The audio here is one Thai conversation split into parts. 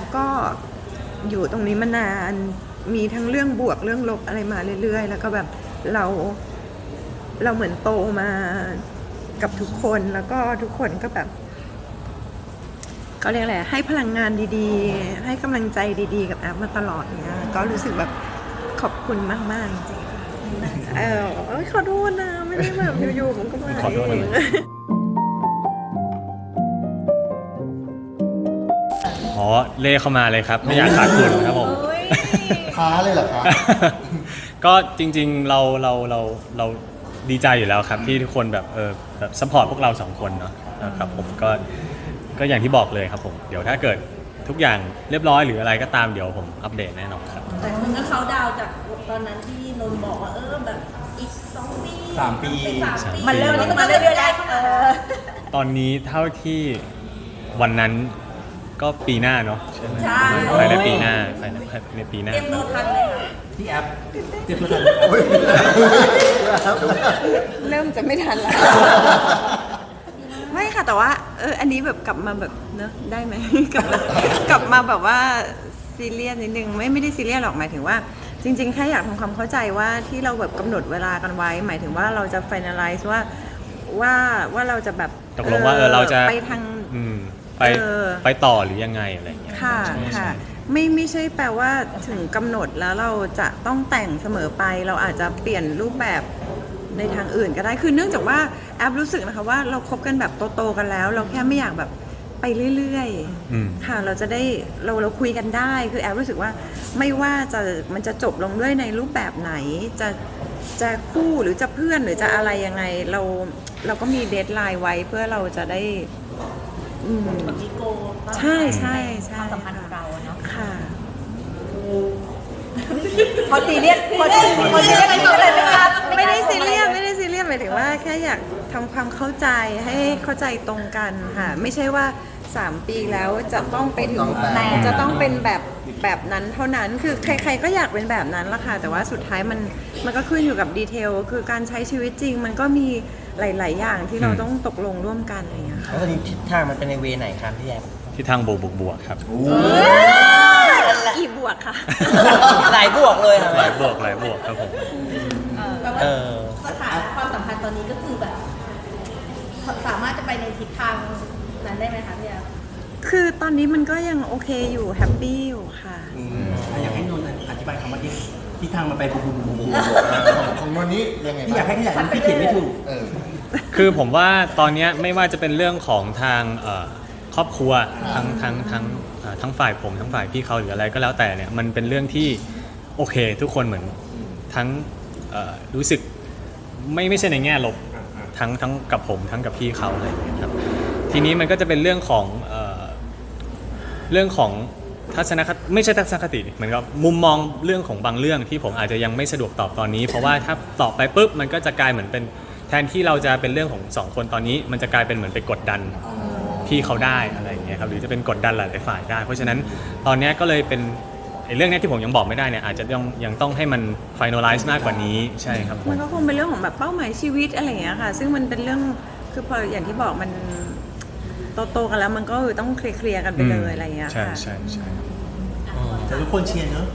ปก็อยู่ตรงนี้มานานมีทั้งเรื่องบวกเรื่องลบอะไรมาเรื่อย ๆ แล้วก็แบบเราเราเหมือนโตมากับทุกคนแล้วก็ทุกคนก็แบบก็เรียกอะไรให้พลังงานดีๆ ให้กำลังใจดีๆ กับแอปมาตลอดเนี่ยก็รู้สึกแบบขอบคุณมากๆจริงเออขอโทษนะ ไม่ได้แบบอยู่ๆผมก็มาขอโทษ องอ๋อเล่เข้ามาเลยครับ ไม่อยากขาดคุณครับผมท้าเลยเหรอคะก็จริงๆเราเราเราเราดีใจอยู่แล้วครับ ที่ทุกคนแบบเออแบบซัพพอร์ตพวกเราสองคนเนาะนะครับผมก็ก็อย่างที่บอกเลยครับผม เดี๋ยวถ้าเกิดทุกอย่างเรียบร้อยหรืออะไรก็ตามเดี๋ยวผมอัปเดตแน่นอนครับ แต่คุณก็เขาดาวน์จากตอนนั้นที่นนท์บอกว่าเออแบบอีกสองปีสามปีเป็นสามปีมันเริ่มนมาเรื่อยๆได้เออตอนนี้เท่าที่วันนั้น ก็ปีหน้าเนาะใช่ไหมใช่ ภายในปีหน้าภายในภายในปีหน้าเตรียมตัวทันเลยค่ะพี่แอปเตรียมตัวทันเริ่มจะไม่ทันแล้ว ไม่ค่ะแต่ว่าเอออันนี้แบบกลับมาแบบเนอะได้ไหม กลับมากลับมาแบบว่าซีเรียสนิดนึงไม่ไม่ได้ซีเรียสหรอกหมายถึงว่า จริงๆแค่อยากทำความเข้าใจว่าที่เราแบบกำหนดเวลากันไว้ หมายถึงว่าเราจะ finalize ว่าว่าว่าเราจะแบบตกลงว่าเออเราจะไปทางอืม ไปเออ ไปต่อหรือยังไงอะไรอย่างเงี้ยค่ะใช่ใช่ ค่ะ ไม่ไม่ใช่แปลว่าถึงกำหนดแล้วเราจะต้องแต่งเสมอไป เราอาจจะเปลี่ยนรูปแบบในทางอื่นก็ได้คือเนื่องจากว่าแอปรู้สึกนะคะว่าเราคบกันแบบโตๆกันแล้ว เราแค่ไม่อยากแบบไปเรื่อยอืม ๆ ค่ะเราจะได้เราเราคุยกันได้ คือแอปรู้สึกว่าไม่ว่าจะมันจะจบลงด้วยในรูปแบบไหน จะจะคู่หรือจะเพื่อนหรือจะอะไรยังไงเราเราก็มีเดทไลน์ไว้เพื่อเราจะได้ อืมแบบมีโกลว่าใช่ใช่ใช่ความสัมพันธ์ของเราอะเนาะค่ะ พอซีเรียสพอซีพอซีเรียสก็เลยไม่กล้าไม่ได้ซีเรียสไม่ได้ซีเรียสหมายถึงว่าแค่อยากทำความเข้าใจให้เข้าใจตรงกันค่ะ ไม่ใช่ว่า 3 ปีแล้วจะต้องไปถึงต้องแต่ง จะต้องเป็นแบบแบบนั้นเท่านั้นคือใคร ๆ ก็อยากเป็นแบบนั้นละค่ะแต่ว่าสุดท้ายมันมันก็ขึ้นอยู่กับดีเทลคือการใช้ชีวิตจริง มันก็มี หลาย ๆ อย่างที่เราอืมต้องตกลงร่วมกันอะไรอย่างเงี้ยค่ะแล้วตอนนี้ทิศทางมันเป็นในเวไหนครับพี่แอมที่ทางบวกบวกบวกครับอีบวกค่ะ หลายบวกเลยครับหลายบวกหลายบวกครับผมแปลว่าเออสถานความสัมพันธ์ตอนนี้ก็คือแบบ สามารถจะไปในทิศทางนั้นได้ไหมคะพี่แอฟคือตอนนี้มันก็ยังโอเคอยู่แฮปปี้อยู่ค่ะอยากให้นนท์อธิบายคำว่า ที่ที่ทางมันไปบูบูบูบูของนนนี้ยังไงพี่อยากให้ขยายมันพี่เขียนไม่ถูกเออคือผมว่าตอนเนี้ยไม่ว่าจะเป็นเรื่องของทางเอ่อครอบครัวทั้งทั้งทั้งเอ่อทั้งฝ่ายผมทั้งฝ่ายพี่เขาหรืออะไรก็แล้วแต่เนี่ยมันเป็นเรื่องที่โอเค ทุกคนเหมือนทั้งเอ่อรู้สึกไม่ไม่ใช่ในแง่ลบทั้งทั้งกับผมทั้งกับพี่เขาอะไรอย่างเงี้ยครับทีนี้มันก็จะเป็นเรื่องของเอ่อเรื่องของ ทัศนคติไม่ใช่ทัศนคติดิเหมือนกับมุมมองเรื่องของบางเรื่องที่ผมอาจจะยังไม่สะดวกตอบตอนนี้ เพราะว่าถ้าตอบไปปุ๊บมันก็จะกลายเหมือนเป็นแทนที่เราจะเป็นเรื่องของสองคนตอนนี้ มันจะกลายเป็นเหมือนไปกดดันพี่เขาได้อะไรอย่างเงี้ยครับหรือจะเป็นกดดันหลายๆฝ่ายได้ เพราะฉะนั้นตอนเนี้ยก็เลยเป็นไอ้เรื่องเนี้ยที่ผมยังบอกไม่ได้เนี่ยอาจจะยังยังต้องให้มัน finalize มากกว่านี้ใช่ครับผม มันก็คงเป็นเรื่องของแบบเป้าหมายชีวิตอะไรอย่างเงี้ยค่ะ ซึ่งมันเป็นเรื่องคือพออย่างที่บอกมัน โตๆกันแล้วมันก็ต้องเคลียร์ๆกันไปเลยอะไรอย่างเงี้ยใช่ค่ะใช่ใช่ แต่ทุกคนเชียร์เนอะ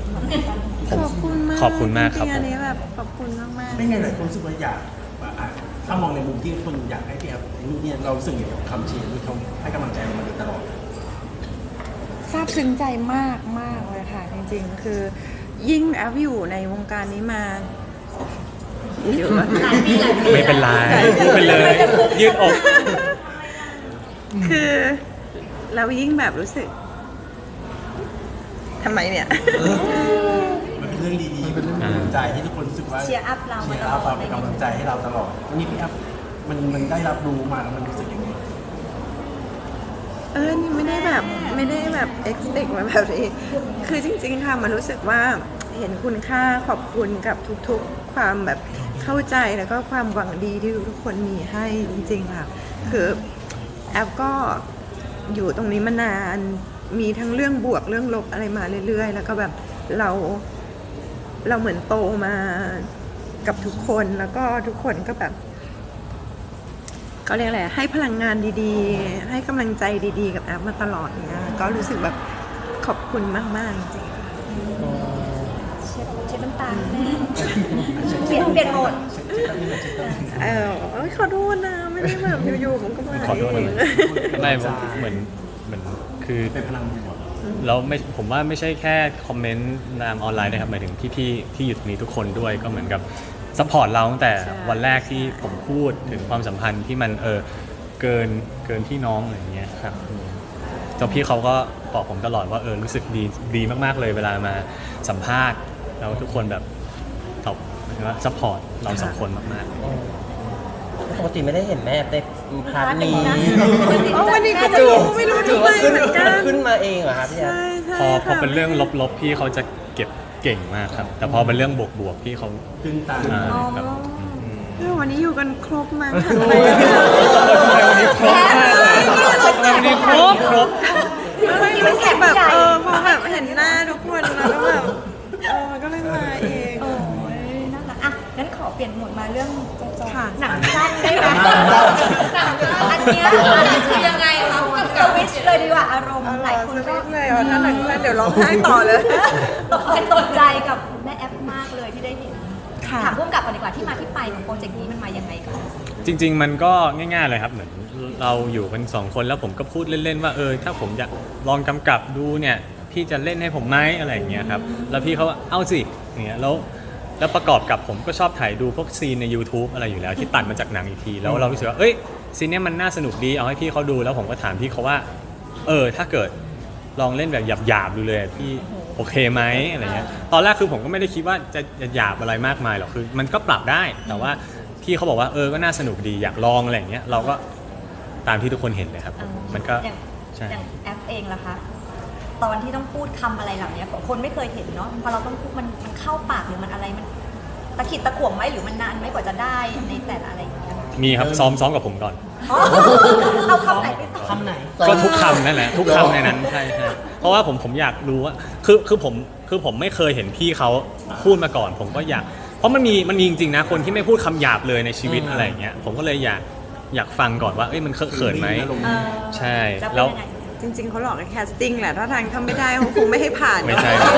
ขอบคุณมากขอบคุณมากครับ จงๆอันนี้แบบขอบคุณมากมากๆ ไม่ไงหลายคนรู้สึกว่าอยากว่าอะถ้ามองในมุมที่คนอยากให้พี่แอฟไอ้นี่เนี่ยเรารู้สึกอย่างกับคำเชียร์ที่เขาให้กำลังใจเรามาโดยตลอด ซาบซึ้งใจมากมากเลยค่ะ จริงๆ คือ ยิ่งแอฟอยู่ในวงการนี้มาอยู่หลายปีหลายปีไม่เป็นไรพูดไปเลย ยืดอก คือเรายิ่งแบบรู้สึกทำไมเนี่ย มันเป็นเรื่องดีๆเป็นเรื่องกำลังใจที่ทุกคนรู้สึกว่าเชียร์อัพเราเชีมายตร์ลอัอพดเราเป็นกำลังใจให้เราตลอดวันนี้พี่แอฟมันมันได้รับรู้มาแล้วมันรู้สึกยังไงเออนี่ไม่ได้แบบไม่ได้แบบ expect มาแบบนี้ คือจริง ๆ ค่ะ มันรู้สึกว่าเห็นคุณค่าขอบคุณกับทุกๆ ความแบบเข้าใจแล้วก็ความหวังดีที่ทุกคนมีให้จริง ๆ ค่ะ คือแอปก็อยู่ตรงนี้มานาน มีทั้งเรื่องบวกเรื่องลบอะไรมาเรื่อย ๆ แล้วก็แบบเราเราเหมือนโตมากับทุกคนแล้วก็ทุกคนก็แบบก็เรียกอะไรให้พลังงานดีๆ ให้กำลังใจดีๆ กับแอปมาตลอดเนี่ยก็รู้สึกแบบขขอบคุณมากๆจริงเช็ดเช็ดน้ำตาแม่เปลี่ยนเปลี่ยนโหมดๆเออเอ้ยขอโทษนะ ไม่ได้แบบอยู่ๆผมก็มาขอโทษเอนะงไม่ผมเหมือนเหมือนคือเป็นพลังบวกแล้วไม่ผมว่าไม่ใช่แค่คอมเมนต์ตามออนไลน์นะครับหมายถึงพี่ๆที่อยู่ตรงนี้ทุกคนด้วยก็เหมือนกับซัพพอร์ตเราตั้งแต่ใช่วันแรกที่ผมพูดถึงความสัมพันธ์ที่มันเออเกินเกินพี่น้องอะไรอย่างเงี้ยครับอืมแล้วพี่เขาก็บอกผมตลอดว่าเออรู้สึกดีดีมากๆเลยเวลามาสัมภาษณ์แล้วทุกคนแบบตอบหมายถึงว่าซัพพอร์ตเราสองคนมากๆ ปกติไม่ได้เห็นแม่ในพาร์ทนี้โอ้วันนี้ก็ไม่รู้ไม่รู้ถืทำอไมว่าขึ้นเหมือนกันขึ้นมาเองเหรอครับพี่แอฟใช่ใช่พอพอค่ะเป็นเรื่องลบๆพี่เขาจะเก็บเก่งมากครับ แต่พอเป็นเรื่องบวกๆพี่เขาตึงตาอ่าครับเออวันนี้อยู่กันครบมากค่ะวันนี้ครบมากเลยวันนี้ครบครบไม่ไม่ใช่แบบเออพอแบบเห็นหน้าทุกคนแล้วก็แบบ ปลี่ยนโหมดมาเรื่องจอค่ะหนังสั้นได้ไหมอันเนี้ยคือยังไงคะสวิตช์เลยดีกว่าอารมณ์เอาหหลาลายยคคนนก็ก็เลยอ๋อถ้าหนังสั้นเดี๋ยวร้องไห้ต่อเลยตกใจตกใจกับแม่แอปมากเลยที่ได้เห็นค่ะถามพุ่มกับก่อนดีกว่าที่มาที่ไปของโปรเจกต์นี้มันมายังไงก่อนจริง ๆ มันก็ง่าย ๆ เลยครับเหมือนเราอยู่กันสองคนแล้วผมก็พูดเล่น ๆ ว่าเออถ้าผมอยากลองกำกับดูเนี่ยพี่จะเล่นให้ผมไหมอะไรอย่างเงี้ยครับแล้วพี่เขาว่าเอาสิอย่างเงี้ยแล้ว แล้วประกอบกับผมก็ชอบถ่ายดูพวกซีนใน YouTube อะไรอยู่แล้วที่ตัดมาจากหนังอีกที แล้วเรารู้สึกว่าเอ้ยซีนเนี้ยมันน่าสนุกดีเอาให้พี่เขาดูแล้วผมก็ถามพี่เขาว่า เออ ถ้าเกิดลองเล่นแบบหยาบๆดูเลยพี่โอเคไหมอะไรเงี้ยตอนแรกคือผมก็ไม่ได้คิดว่าจะจะหยาบอะไรมากมายหรอกคือ มันก็ปรับได้แต่ว่าพี่เขาบอกว่าเออก็น่าสนุกดีอยากลองอะไรอย่างเงี้ยเราก็ตามที่ทุกคนเห็นเลยครับ มันก็อย่างใช่ อย่างแอปเองล่ะคะ ตอนที่ต้องพูดคำอะไรเหล่านี้คนไม่เคยเห็นเนาะพอเราต้องพูดมันมันเข้าปากหรือมันอะไรมันตะขิดตะขวงไหมหรือมันนานไหมกว่าจะได้ในแต่ละอะไรอย่างเงี้ยมีครับซ้อมซ้อมกับผมก่อนอ๋อเอาคำไหนไปสอนคำไหนก็ทุกคำนั่นแหละทุกคำในนั้นใช่ใช่เพราะว่าผมผมอยากรู้ว่าคือคือผมคือผมไม่เคยเห็นพี่เขาพูดมาก่อน ผมก็อยาก เพราะมันมีมันมีจริงๆนะคนที่ไม่พูดคำหยาบเลยในชีวิตอืมอะไรอย่างเงี้ยผมก็เลยอยากอยากฟังก่อนว่าเอ้ยมันเคอะเขินไหมเออใช่จะเป็นแล้วยังไง จริง ๆเขาหลอกกันแคสติ้งแหละถ้าทางทำไม่ได้เขาคงไม่ให้ผ่านไม่ใช่เนอะ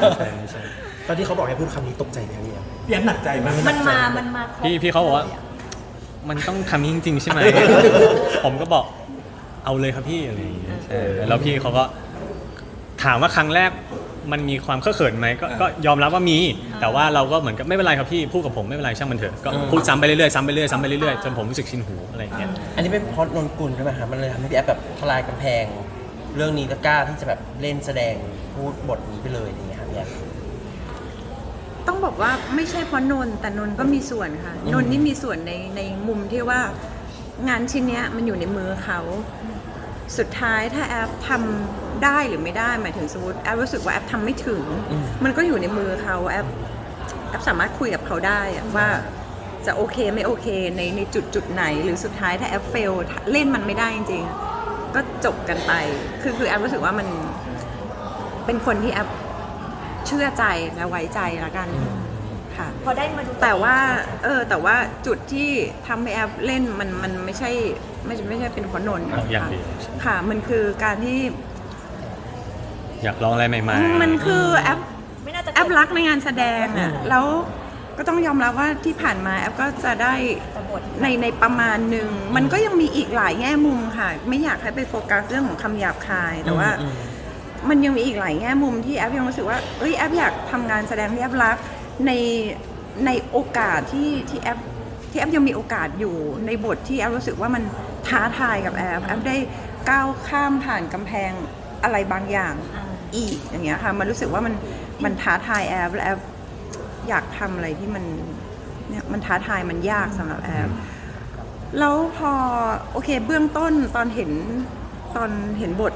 ไม่ใช่ไม่ใช่ตอนที่เขาบอกให้พูดคำนี้ตกใจไหมครับพี่แอฟพี่แอฟหนักใจไหมมันมา มันมาครบพี่พี่เขาบอกว่าลยะมันต้องทำจริงๆใช่ไหม ผมก็บอกเอาเลยครับพี่อะไรอย่างเงี้ยใช่แล้วพี่เขาก็ถามว่าครั้งแรก มันมีความเคอะเขินไหมก็ก็ยอมรับว่ามี แต่ว่าเราก็เหมือนกับไม่เป็นไรครับพี่พูดกับผมไม่เป็นไรช่างมันเถอะก็พูดซ้ำไปเรื่อยๆซ้ำไปเรื่อยๆซ้ำไปเรื่อยๆจนผมรู้สึกชินหูอะไรอย่างเงี้ยอันนี้เป็นเพราะนนกุลใช่ไหมครับมันเลยทำให้พี่แอฟแบบทลายกำแพง เรื่องนี้แล้วกล้าที่จะแบบเล่นแสดงพูดบทนี้ไปเลยอย่างเงี้ยครับพี่แอฟ ต้องบอกว่าไม่ใช่เพราะนนท์แต่นนท์ก็มีส่วนค่ะอืมนนท์นี่มีส่วนในในมุมที่ว่างานชิ้นเนี้ยมันอยู่ในมือเขา สุดท้ายถ้าแอปทำได้หรือไม่ได้หมายถึงสมมติแอปรู้สึกว่าแอปทำไม่ถึง มันก็อยู่ในมือเขาแอปแอปสามารถคุยกับเขาได้อะว่าจะโอเคไม่โอเคในในจุดจุดไหน หรือสุดท้ายถ้าแอปเฟลเล่นมันไม่ได้จริงๆ ก็จบกันไป คือคือแอปรู้สึกว่ามันเป็นคนที่แอปเชื่อใจและไว้ใจละกันค่ะพอได้มาดูแต่ว่าเออแต่ว่าจุดที่ทำให้แอปเล่นมันมันไม่ใช่ ไม่ใช่ไม่ใช่เป็นเพราะนนท์อ๋ออย่างค่ะเดียว ค่ะ มันคือการที่ อยากลองอะไรใหม่ๆ มันคือแอป ไม่น่าจะแอปรักในงานแสดงอะ แล้วก็ต้องยอมรับว่าที่ผ่านมาแอปก็จะได้แต่บทในในประมาณหนึ่ง มันก็ยังมีอีกหลายแง่มุมค่ะ ไม่อยากให้ไปโฟกัสเรื่องของคำหยาบคาย แต่ว่าอืมมันยังมีอีกหลายแง่มุมที่แอปยังรู้สึกว่า เอ้ยแอปอยากทำงานแสดงที่แอปรักในในโอกาสที่ที่แอปที่แอปยังมีโอกาสอยู่ในบทที่แอปรู้สึกว่ามัน ท้าทายกับแอปแอปได้ก้าวข้ามผ่านกำแพงอะไรบางอย่างอีกอย่างเงี้ยค่ะมันรู้สึกว่ามันมันท้าทายแอปและแอปอยากทำอะไรที่มันเนี่ยมันท้าทายมันยากสำหรับแอปแล้วพอโอเคเบื้องต้นตอนเห็นตอนเห็นบท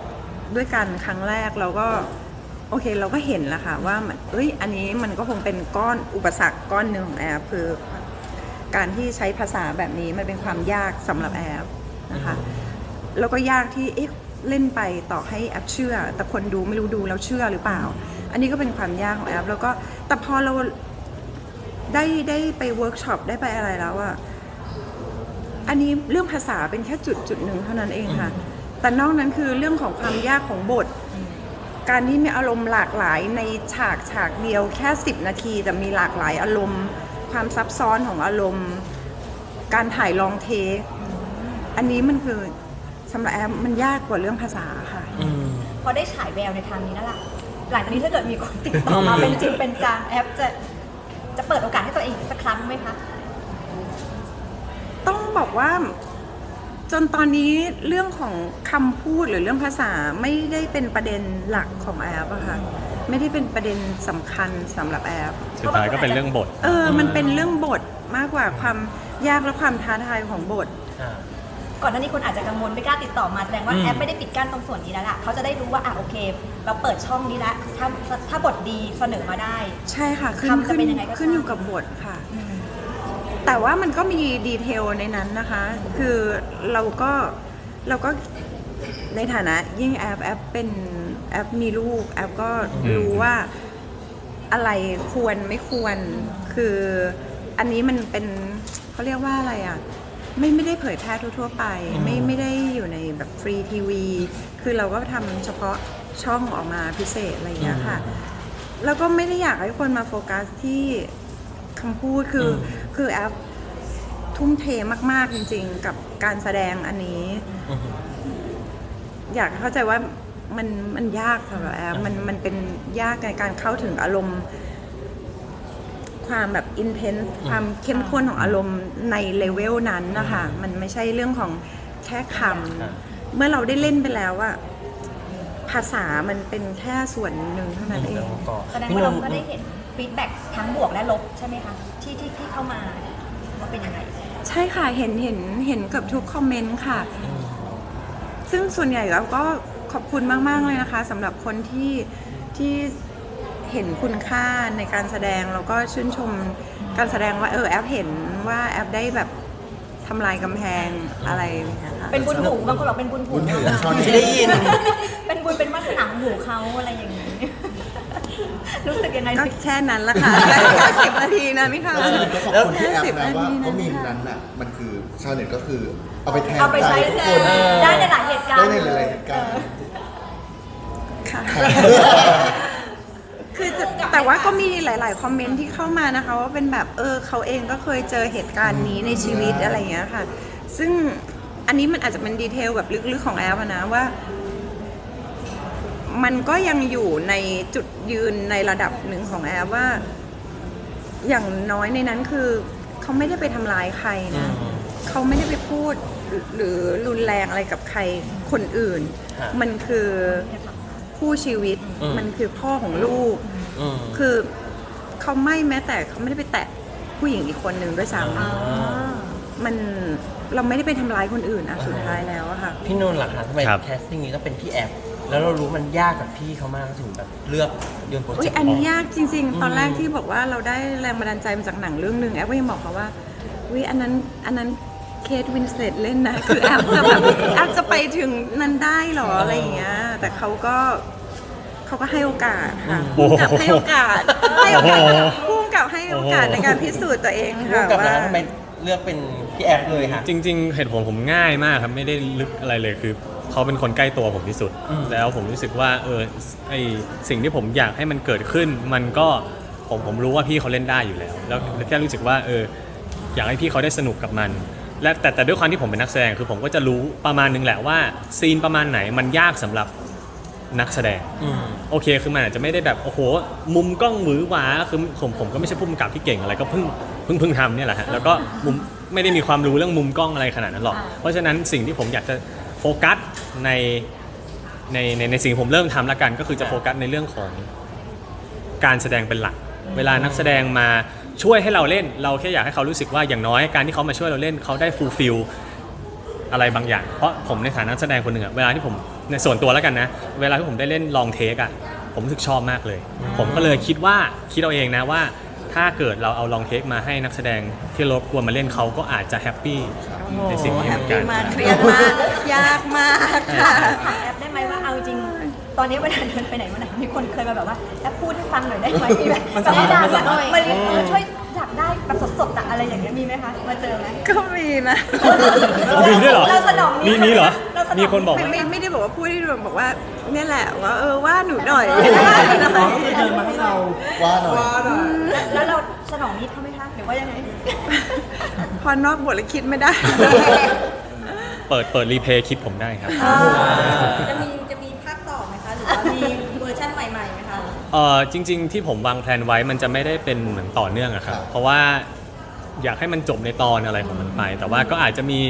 ด้วยกันครั้งแรกเราก็โอเคเราก็เห็นแล้วค่ะว่ามันเอ้ยอันนี้มันก็คงเป็นก้อนอุปสรรคก้อนหนึ่งของแอปคือ การที่ใช้ภาษาแบบนี้มันเป็นความยากสำหรับแอป นะคะ แล้วก็ยากที่เอ๊ะเล่นไปต่อให้แอปเชื่อ แต่คนดูไม่รู้ดูแล้วเชื่อหรือเปล่า อันนี้ก็เป็นความยากของแอป แล้วก็แต่พอเราได้ได้ไปเวิร์กช็อปได้ไปอะไรแล้วอะอันนี้เรื่องภาษาเป็นแค่จุดจุดหนึ่งเท่านั้นเองค่ะ แต่นอกนั้นคือเรื่องของความยากของบท การที่มีอารมณ์หลากหลายในฉากฉากเดียวแค่ 10 นาที แต่มีหลากหลายอารมณ์ ความซับซ้อนของอารมณ์ การถ่ายลองเทค อันนี้มันคือสำหรับแอมมันยากกว่าเรื่องภาษาค่ะ อืม พอได้ฉายแววในทางนี้แล้วล่ะหลังจากนี้ถ้าเกิดมีคนติดต่อมา เป็นจริงเป็นจังแอปจะจะเปิดโอกาสให้ตัวเองอีกสักครั้งไหมคะ ต้องบอกว่า จนตอนนี้เรื่องของคำพูดหรือเรื่องภาษาไม่ได้เป็นประเด็นหลักของแอปอะค่ะ ไม่ได้เป็นประเด็นสำคัญสำหรับแอป สุดท้ายก็เป็นเรื่องบท เออ มันเป็นเรื่องบทมากกว่าความยากและความท้าทายของบท อ่า ก่อนหน้านี้คนอาจจะกังวลไม่กล้าติดต่อมาแสดงว่าอืมแอปไม่ได้ปิดกั้นตรงส่วนนี้แล้วล่ะเขาจะได้รู้ว่าอะโอเค เราเปิดช่องนี้แล้วถ้าถ้าบทดีเสนอมาได้ ใช่ค่ะขึ้นคำจะขึ้นเป็นยังไงก็ขึ้นตามอยู่กับบทค่ะแต่ว่ามันก็มีดีเทลในนั้นนะคะ คือเราก็เราก็ในฐานะยิ่งแอปแอปเป็นแอปมีลูก แอปก็รู้ว่าอะไรควรไม่ควร คืออันนี้มันเป็นเขาเรียกว่าอะไรอะ ไม่ไม่ได้เผยแพร่ทั่ว ๆ ไป ไม่ไม่ได้อยู่ในแบบฟรีทีวี คือเราก็ทำเฉพาะช่องออกมาพิเศษอะไรอย่างเงี้ยค่ะ แล้วก็ไม่ได้อยากให้คนมาโฟกัสที่คำพูดคืออคือแอปทุ่มเทมาก ๆ จริง ๆ กับการแสดงอันนี้อือฮึอยากเข้าใจว่ามันมันยากสำหรับแอปมันมันเป็นยากในการเข้าถึงอารมณ์ ความแบบอินเทนส์ความเข้มข้นของอารมณ์ในเลเวลนั้นนะคะมันไม่ใช่เรื่องของแค่คำเมื่อเราได้เล่นไปแล้วอะภาษามันเป็นแค่ส่วนหนึ่งเท่านั้นเองแล้วก็แสดงพี่ว่านเรานท์ก็ได้เห็นฟีดแบ็กทั้งบวกและลบใช่ไหมคะที่ที่ที่เข้ามาว่าเป็นยังไง ใช่ค่ะเห็นเห็นเห็นเกับทุกคอมเมนต์ค่ะ ซึ่งส่วนใหญ่แล้วก็ขอบคุณมาก ๆ เลยนะคะสำหรับคนที่ที่ เห็นคุณค่าในการแสดงแล้วก็ชื่นชมการแสดงว่าเออแอปเห็นว่าแอปได้แบบทำลายกำแพงอะไรอย่างเงี้ยค่ะเป็นบุญหูบางคนบอกเป็นบุญหูบุญหูเราชอบไม่ได้ยิน เป็นบุญเป็นวาสนาของหูเขาอะไรอย่างนี้ รู้สึกยังไงก็แค่นั้นละค่ะแค่สิบนาทีนะนี่ค่ะแล้วก็ขอบคุณที่แอปสิบนะนาว่าทีเพราะมีมนะคะนั้นน่ะมันคือชาวเน็ตก็คือเอาไปแทนเอาไปใจใช้ทุกแทคนนได้ในหลายเหตุการได้ณ์ในหลายๆเหตุการณ์ค่ะ คือจะแต่ว่าก็มีหลาย ๆ คอมเมนต์ที่เข้ามานะคะ ว่าเป็นแบบเออเขาเองก็เคยเจอเหตุการณ์นี้ในชีวิตอะไรอย่างเงี้ยค่ะ ซึ่งอันนี้มันอาจจะเป็นดีเทลแบบลึก ๆ ของแอปอะนะว่า มันก็ยังอยู่ในจุดยืนในระดับหนึ่งของแอปว่า อย่างน้อยในนั้นคือเขาไม่ได้ไปทำร้ายใครนะอืมเขาไม่ได้ไปพูดหรือหรือรุนแรงอะไรกับใครคนอื่นฮะมันคือ คู่ชีวิตอืม มันคือพ่อของลูก อืม คือเขาไม่แม้แต่เขาไม่ได้ไปแตะผู้หญิงอีกคนหนึ่งด้วยซ้อ่าำมันเราไม่ได้ไปทำร้ายคนอื่นอะสุดท้ายแล้วอะค่ะ พี่นนท์ล่ะคะทำไมครับ แคสติ้งนี้ต้องเป็นพี่แอฟแล้วเรารู้มันยากกับพี่เขามากถึงแบบเลือกโยนโปรอุ้เจยกต์อันนี้ก ยากจริง อืม ๆ ตอนแรกที่บอกว่าเราได้แรงบันดาลใจมาจากหนังเรื่องหนึ่งแอฟก็ยังบอกเขาว่าวิอันนั้นอันนั้น เคทวินสเลตเล่นนะ คือแอฟจะแบบแอฟจะไปถึงนั้นได้เหรออะไรอย่างเงี้ย แต่เขาก็เขาก็ให้โอกาสค่ะโอ้พุ่โห กับให้โอกาสให้โอกาสโอ้โหพุ่งกับให้โอกาสในการพิสูจน์ตัวเองร่วค่ะมกับว่านะทำไมเลือกเป็นพี่แอฟเลยค่ะ จริงๆ เหตุผลผมง่ายมากครับ ไม่ได้ลึกอะไรเลยคือเขาเป็นคนใกล้ตัวผมที่สุด อืม แล้วผมรู้สึกว่าเออไอสิ่งที่ผมอยากให้มันเกิดขึ้น มันก็ผมผมรู้ว่าพี่เขาเล่นได้อยู่แล้ว แล้วแค่รู้สึกว่าเอออยากให้พี่เขาได้สนุกกับมัน และแต่แต่ด้วยความที่ผมเป็นนักแสดงคือผมก็จะรู้ประมาณนึงแหละว่าซีนประมาณไหนมันยากสำหรับนักแสดง อืม โอเคคือมันอาจจะไม่ได้แบบโอ้โห มุมกล้องหวือหวาคือผมผมก็ไม่ใช่ผู้กำกับที่เก่งอะไรก็เพิ่งเพิ่งเพิ่งทำเนี่ยแหละฮะแล้วก็มุมไม่ได้มีความรู้เรื่องมุมกล้องอะไรขนาดนั้นหรอกเพราะฉะนั้นสิ่งที่ผมอยากจะโฟกัสในในในในสิ่งที่ผมเริ่มทำละกัน ก็คือจะโฟกัสในเรื่องของการแสดงเป็นหลัก เวลานักแสดงมา ช่วยให้เราเล่น เราแค่อยากให้เขารู้สึกว่าอย่างน้อยการที่เขามาช่วยเราเล่นเขาได้ฟูลฟิลอะไรบางอย่าง เพราะผมในฐานะนักแสดงคนหนึ่งอะเวลาที่ผมในส่วนตัวแล้วกันนะ เวลาที่ผมได้เล่นลองเทคอะผมรู้สึกชอบมากเลย ผมก็เลยคิดว่าคิดเอาเองนะว่า ถ้าเกิดเราเอาลองเทคมาให้นักแสดงที่รบกวนมาเล่นเขาก็อาจจะแฮปปี้ในสิ่งนี้แฮเหปมือนกัปี้นมากเครียดมาก ยากมากค่ะถามแอปได้ไหมว่าเอาจริง ตอนนี้เวลาเดินไปไหนมาไหนมีคนเคยมาแบบว่าแอปพูดให้ฟังหน่อยได้ไหมมีไหมมันแบบสำคัญว่ามันสำคัญมาเรียนเออช่วยอยากได้แบบสดๆอะอะไรอย่างเงี้ยมีไหมคะมาเจอไหมก็มีนะ มีด้วยเหรอเราสนองมีนี้มีเหรอเราสนองมีคนบอก ไม่ว่าไม่ไม่ได้บอกว่าพูดที่บอกว่าเนี่ยแหละว่าเออว่าหนูหน่อยว่าหนูหน้น่อองยก็เลยเดินมาให้เราว่าหน่อยแล้วเราสนองนิดเขาไหมคะหรือว่ายังไง พอนอกบทแล้วคิดไม่ได้ เปิดเปิดรีเพย์คลิปผมได้ครับจะมี มคะหรือว่ามีเวอร์ชันใหม่ๆไหมคะ เออจริง ๆ ที่ผมวางแผนไว้มันจะไม่ได้เป็นเหมือนต่อเนื่องอะครับครับเพราะว่าอยากให้มันจบในตอนอะไรของมันไป แต่ว่าก็อาจจะมี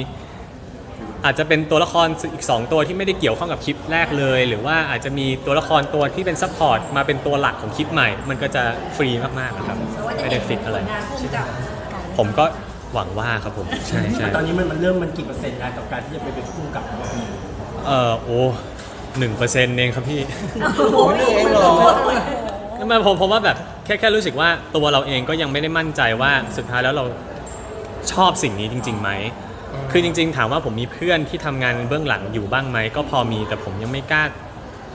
อาจจะเป็นตัวละครอีก 2 ตัวที่ไม่ได้เกี่ยวข้องกับคลิปแรกเลย หรือว่าอาจจะมีตัวละครตัวที่เป็นซัพพอร์ตมาเป็นตัวหลักของคลิปใหม่ มันก็จะฟรีมากๆอะครับไม่ได้ฟิกอะไรงานพุ่มกับผมก็หวังว่าครับผมใช่ใช่ตอนนี้มันมันเริ่มมันกี่เปอร์เซ็นต์งานกับการที่จะไปเป็นผู้กำกับของเราเออโอ้ หนึ่งเปอร์เซ็นต์เองครับพี่ โอ้ยนี่เองเหรอไมาผมผมว่าแบบแค่แค่รู้สึกว่าตัวเราเองก็ยังไม่ได้มั่นใจว่าสุดท้ายแล้วเราชอบสิ่งนี้จริงๆไหม คือจริง ๆ ถามว่าผมมีเพื่อนที่ทำงานเบื้องหลังอยู่บ้างไหม ก็พอมีแต่ผมยังไม่กล้า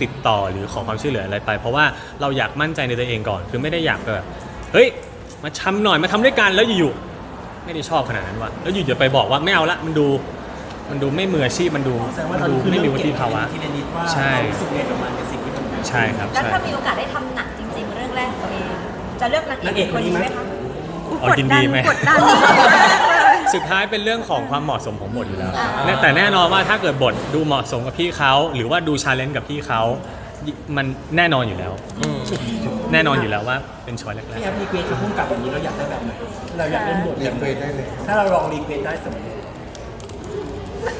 ติดต่อหรือขอความช่วยเหลืออะไรไป เพราะว่าเราอยากมั่นใจในตัวเองก่อน คือไม่ได้อยากแบบเฮ้ยมาทำหน่อยมาทำด้วยกันแล้วอยู่ๆไม่ได้ชอบขนาดนั้นว่ะแล้วอยู่จะไปบอกว่าไม่เอาละมันดู มันดูไม่มืออาชีพมันดูแสดงว่ามัตอนดูนี้คือไม่เริ่มีมวุเก็ฒิบภาวะ ทีละนิดว่าใช่ เรารู้สึกไงกับมันกับสิ่งที่มันใช่ครับแล้วใช่ ถ้ามีโอกาสได้ทำหนังจริง ๆ เรื่องแรกของตัวเอง จะเลือกนางนางเอเอกกคนนี้ไหมคนนี้ไหมคะอ๋อกดยินดัดีนไหม กดดันมากเลยสุดท้ายเป็นเรื่องของความเหมาะสมของบทอยู่แล้วแต่แต่แน่นอนว่าถ้าเกิดบทดูเหมาะสมกับพี่เขาหรือว่าดูชาเลนจ์กับพี่เขามันแน่นอนอยู่แล้วอืมแน่นอนอยู่แล้วว่าเป็นช้อยแรกพี่แอฟรีเควสกับผู้กำกับแบบนี้เราอยากได้แบบไหนเราอยากเล่นบทเรีแบยนบเวไหนทได้เลย ถ้าเราลองรีเควสได้สมมติ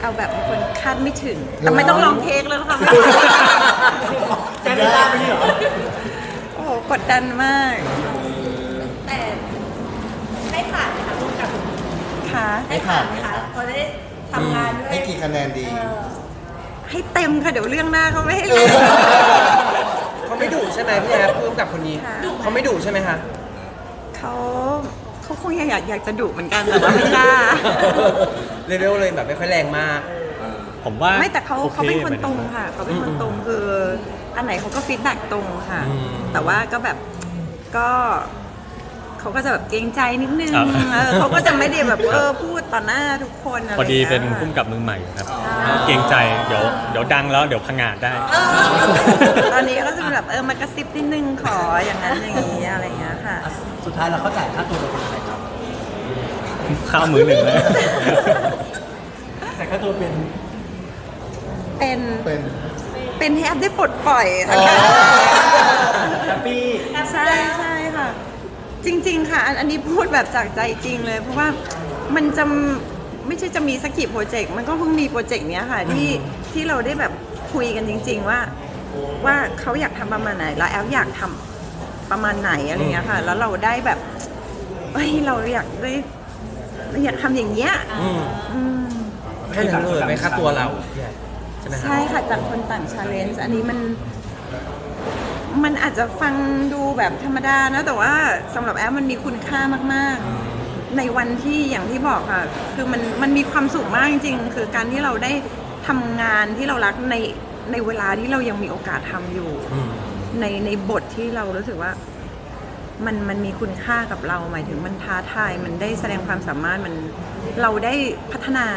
เอาแบบคนคาดไม่ถึง แต่ไม่ต้องลองเทคแล้วค่ะแจ้งได้ทราบไหมเนี่ยเหรอโอ้โหกดดันมาก แต่ให้ผ่านไหมคะพุ่มกับค่ะให้ผ่านไหมคะเราจะได้ทำงานด้วยให้กี่คะแนนดีเออให้เต็มค่ะเดี๋ยวเรื่องหน้าเขาไม่ให้เลยเขาไม่ดุใช่ไหมพี่แอฟเพิ่มกับคนนี้ค่ะเขาไม่ดุใช่ไหมคะเขา เขาคงอยากอยากจะดุเหมือนกันแต่ว่าไม่กล้าเลเวลเลยแบบไม่ค่อยแรงมากๆผมว่าไม่แต่เขาโอเขาเป็นคนหมยถึตรงค่ะเขาเป็นคนตรงคืออันไหนเขาก็ฟีดแบ็กตรงค่ะ อืมแต่ว่าก็แบบก็เขาก็จะแบบเกรงใจนิดนึงครับ เออเขาก็จะไม่ได้แบบเออพูดต่อหน้าทุกคนอะไรพอดีย่างเป็นงี้ยพุ่มกับมือใหม่ครับ เกรงใจเดี๋ยวเดี๋ยวดังแล้วเดี๋ยวพังงาดได้ตอนนี้ก็จะแบบเออมากระซิบนิดนึงขออย่างนั้นอย่างนี้อะไรอย่างเงี้ยค่ะ อะ สุดท้ายเราเข้าจ่ายค่าตัวเราเป็นอะไรครับ ข้าวมือหนึ่งเลย แต่ค่าตัวเป็นเป็นเป็น เป็นให้แอปได้ปลดปล่อยอ๋ค่ะอแฮปปี้ใช่ใช่ค่ะ จริง ๆ ค่ะอันอันนี้พูดแบบจากใจจริงเลย เพราะว่ามันจะไม่ใช่จะมีสักกี่โปรเจกต์มันก็เพิ่งมีโปรเจกต์เนี้ยค่ะที่ที่เราได้แบบคุยกันจริง ๆ ว่า ว่าเขาอยากทำประมาณไหนแล้วแอลอยากทำ ประมาณไหนอะไรเงี้ยค่ะ แล้วเราได้แบบเฮ้ยเราอยากได้เราอยากทำอย่างเงี้ยอืมอืมแค่นั้นเลยไหมค่าตัวเราพี่แอฟใช่ไหมคะใช่ค่ะต่างคนต่างชาเลนจ์อันนี้มัน มันอาจจะฟังดูแบบธรรมดานะ แต่ว่าสำหรับแอปมันมีคุณค่ามาก ๆ ในวันที่อย่างที่บอกค่ะ คือมันมันมีความสุขมากจริง ๆ คือการที่เราได้ทำงานที่เรารักในในเวลาที่เรายังมีโอกาสทำอยู่ อืม ในในบทที่เรารู้สึกว่ามันมันมีคุณค่ากับเราหมายถึงมันท้าทายมันได้แสดงความสามารถมันเราได้พัฒนา